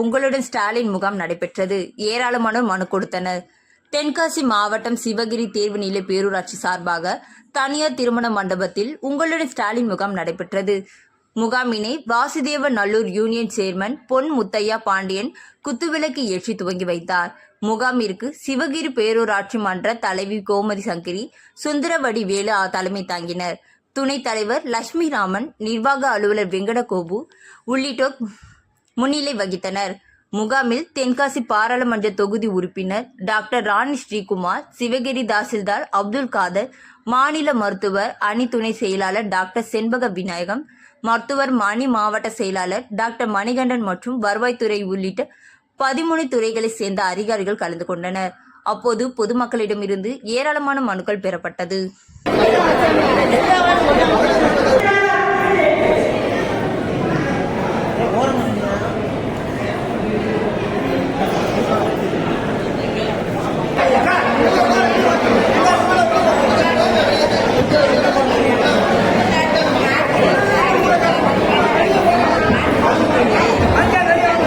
உங்களுடன் ஸ்டாலின் முகாம் நடைபெற்றது. ஏராளமானோர் மனு கொடுத்தனர். தென்காசி மாவட்டம் சிவகிரி தேர்வுநிலை பேரூராட்சி சார்பாக தனியார் திருமண மண்டபத்தில் உங்களுடன் ஸ்டாலின் முகாம் நடைபெற்றது. முகாமினை வாசுதேவ நல்லூர் யூனியன் சேர்மன் பொன் முத்தையா பாண்டியன் குத்துவிளக்கு ஏற்றி துவங்கி வைத்தார். முகாமிற்கு சிவகிரி பேரூராட்சி மன்ற தலைவி கோமதி சங்கரி சுந்தரவடி வேலு தலைமை தாங்கினர். துணைத் தலைவர் லட்சுமி ராமன் நிர்வாக அலுவலர் வெங்கடகோபு உள்ளிட்டோர் முன்னிலை வகித்தனர். முகாமில் தென்காசி பாராளுமன்ற தொகுதி உறுப்பினர் டாக்டர் ராணி ஸ்ரீகுமார் சிவகிரி தாசில்தார் அப்துல் காதர் மாநில மருத்துவர் அணி துணை செயலாளர் டாக்டர் செண்பக விநாயகம் மருத்துவர் மணி மாவட்ட செயலாளர் டாக்டர் மணிகண்டன் மற்றும் வருவாய்த்துறை உள்ளிட்ட பதிமூணு துறைகளைச் சேர்ந்த அதிகாரிகள் கலந்து கொண்டனர். அப்போது பொதுமக்களிடமிருந்து ஏராளமான மனுக்கள் பெறப்பட்டது. 뭐하는 건데요?